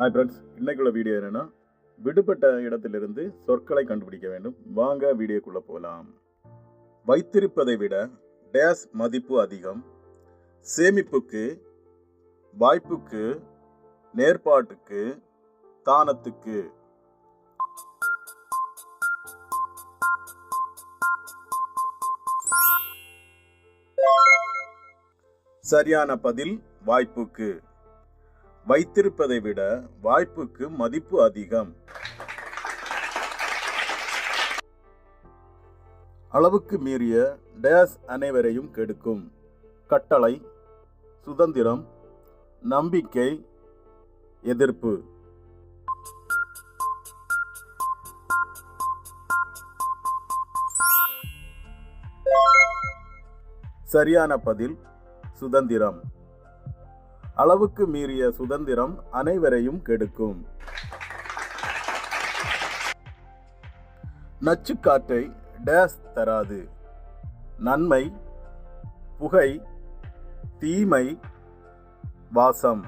Hi friends இன்றைக்குள்ள video என்னன்னா விடுபட்ட இடத்திலிருந்து சொற்களை கண்டுபிடிக்க வேண்டும். வாங்க வீடியோக்குள்ளே போகலாம் வைத்திருப்பதை விட டேஸ் மதிப்பு அதிகம். சேமிப்புக்கு வாய்ப்புக்கு நேர்பாட்டுக்கு தானத்துக்கு. சரியான பதில் வாய்ப்புக்கு. வைத்திருப்பதை விட வாய்ப்புக்கு மதிப்பு அதிகம். அளவுக்கு மீறிய டேஸ் அனைவரையும் கெடுக்கும். கட்டளை சுதந்திரம் நம்பிக்கை எதிர்ப்பு. சரியான பதில் சுதந்திரம். அளவுக்கு மீறிய சுதந்திரம் அனைவரையும் கெடுக்கும். நச்சுக்காற்றை டேஸ் தராது. நன்மை புகை தீமை வாசம்.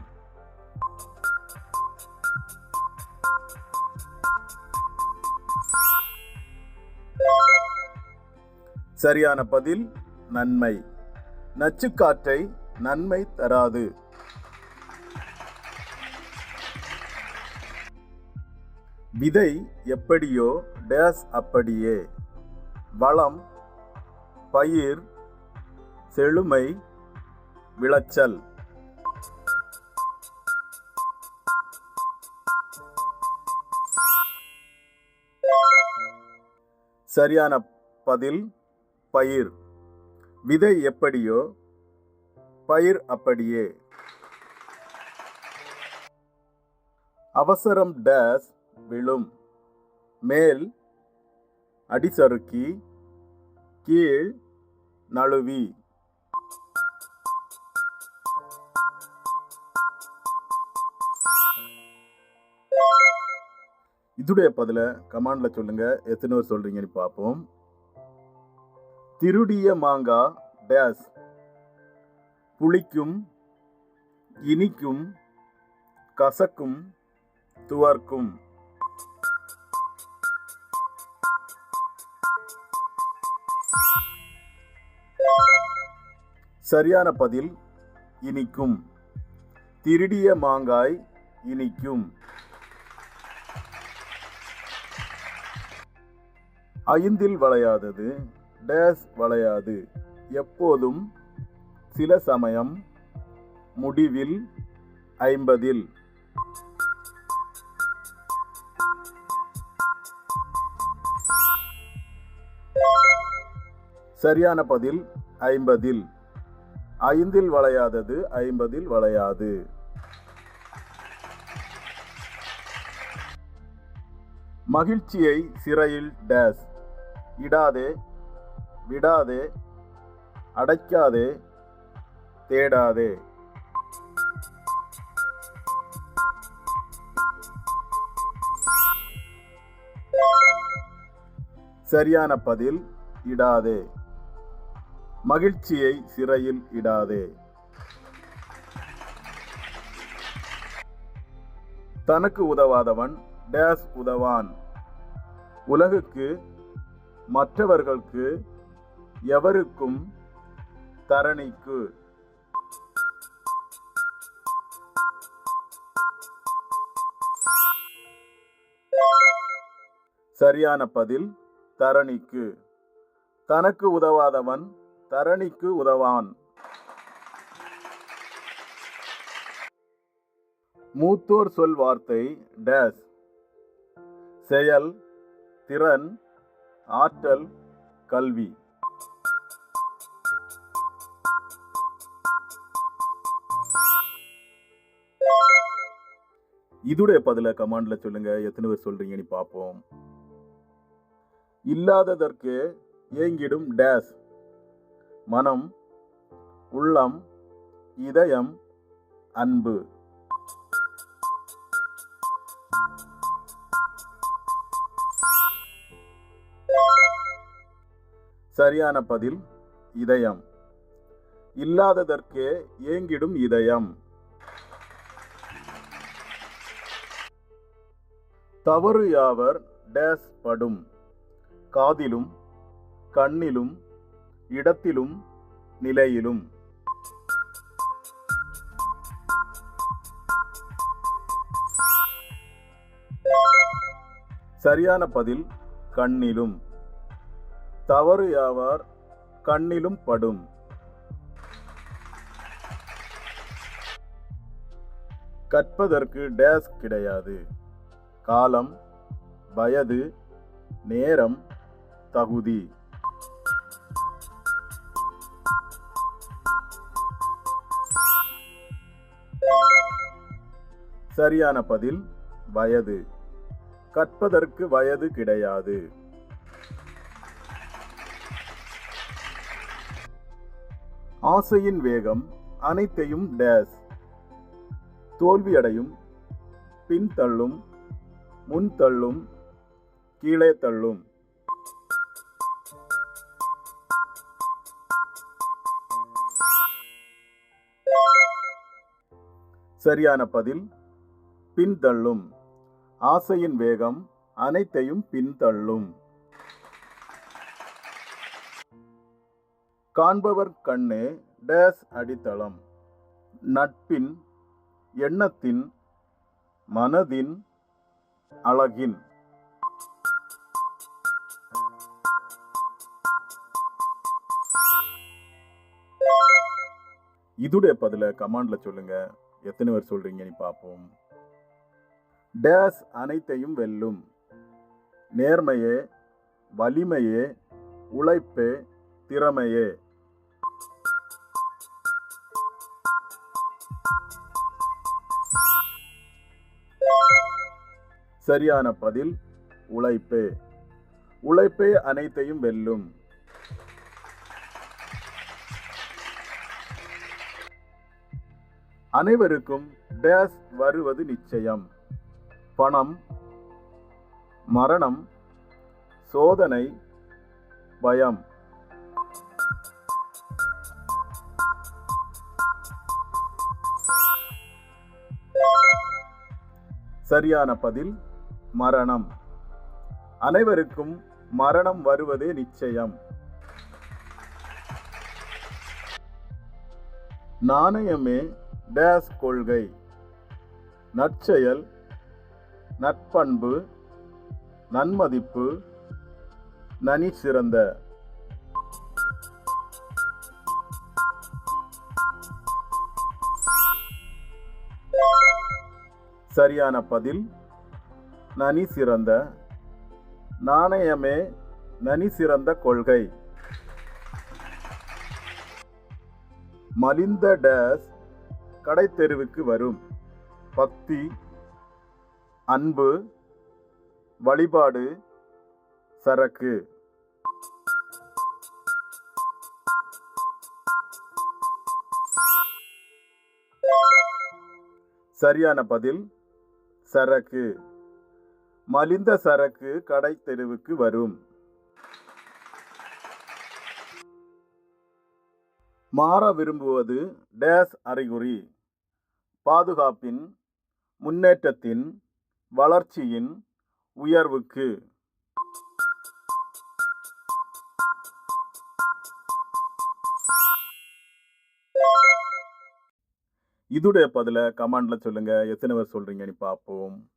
சரியான பதில் நன்மை. நச்சுக்காற்றை நன்மை தராது. விதை எப்படியோ டேஸ் அப்படியே. வளம் பயிர் செழுமை விளைச்சல். சரியான பதில் பயிர். விதை எப்படியோ பயிர் அப்படியே. அவசரம் டேஸ் விழும். மேல் அடிசறுக்கி கீழ் நழுவி. இதுடைய பதில கமாண்ட்ல சொல்லுங்க. எத்தனை பேர் சொல்றீங்கன்னு பார்ப்போம். திருடிய மாங்கா டேஸ். புளிக்கும் இனிக்கும் கசக்கும் துவர்க்கும். சரியான பதில் இனிக்கும். திருடிய மாங்காய் இனிக்கும். ஐந்தில் வளையாதது டேஸ் வளையாது. எப்போதும் சில சமயம் முடிவில் ஐம்பதில். சரியான பதில் ஐம்பதில். ஐந்தில் வளையாதது ஐம்பதில் வளையாது. மகிழ்ச்சியை சிறையில் டேஸ். இடாதே விடாதே அடைக்காதே தேடாதே. சரியான பதில் இடாதே. மகிழ்ச்சியை சிறையில் இடாதே. தனக்கு உதவாதவன் டேஸ் உதவான். உலகுக்கு மற்றவர்களுக்கு எவருக்கும் தரணிக்கு. சரியான பதில் தரணிக்கு. தனக்கு உதவாதவன் தரணிக்கு உதவான். மூத்தோர் சொல் வார்த்தை டேஸ். செயல் திறன் ஆற்றல் கல்வி. இதுடைய பதில கமாண்ட்ல சொல்லுங்க எத்தனை பேர் சொல்றீங்கன்னு பார்ப்போம் இல்லாததற்கு ஏங்கிடும் டேஸ். மனம் உள்ளம் இதயம் அன்பு. சரியான பதில் இதயம். இல்லாததற்கே ஏங்கிடும் இதயம். தவறு யாவர் டேஸ் படும். காதிலும் கண்ணிலும் இடத்திலும் நிலையிலும். சரியான பதில் கண்ணிலும். தவறு யாவார் கண்ணிலும் படும். கற்பதற்கு டேஸ் கிடையாது. காலம் வயது நேரம் தகுதி. சரியான பதில் வயது. கற்பதற்கு வயது கிடையாது. ஆசையின் வேகம் அனைத்தையும் டேஸ். தோல்வியடையும் பின்தள்ளும் முன்தள்ளும் கீழே தள்ளும். சரியான பதில் பின்தள்ளும். ஆசையின் வேகம் அனைத்தையும் பின்தள்ளும். காண்பவர் கண்ணே டேஸ் அடித்தளம். நட்பின் எண்ணத்தின் மனதின் அழகின். இதுடைய பதில கமாண்ட்ல சொல்லுங்க. எத்தனை பேர் சொல்றீங்கன்னு பார்ப்போம் டேஸ் அனைத்தையும் வெல்லும். நேர்மையே வலிமையே உழைப்பே திறமையே. சரியான பதில் உழைப்பே. உழைப்பே அனைத்தையும் வெல்லும். அனைவருக்கும் டேஸ் வருவது நிச்சயம். பணம் மரணம் சோதனை பயம். சரியான பதில் மரணம். அனைவருக்கும் மரணம் வருவதே நிச்சயம். நாணயமே டேஸ் கொள்கை. நற்செயல் நற்பண்பு நன்மதிப்பு நனி சிறந்த சரியான பதில் நனி சிறந்த நாணயமே நனி சிறந்த கொள்கை. மலிந்த டேஸ் கடைத்தெருவுக்கு வரும். பக்தி அன்பு வழிபாடு சரக்கு. சரியான பதில் சரக்கு. மலிந்த சரக்கு கடை தெருவுக்கு வரும். மாற விரும்புவது டேஸ் அறிகுறி. பாதுகாப்பின் முன்னேற்றத்தின் வளர்ச்சியின் உயர்வுக்கு. இதுடைய பதில கமாண்ட்ல சொல்லுங்க. எத்தனை பேர் சொல்றீங்கன்னு பார்ப்போம்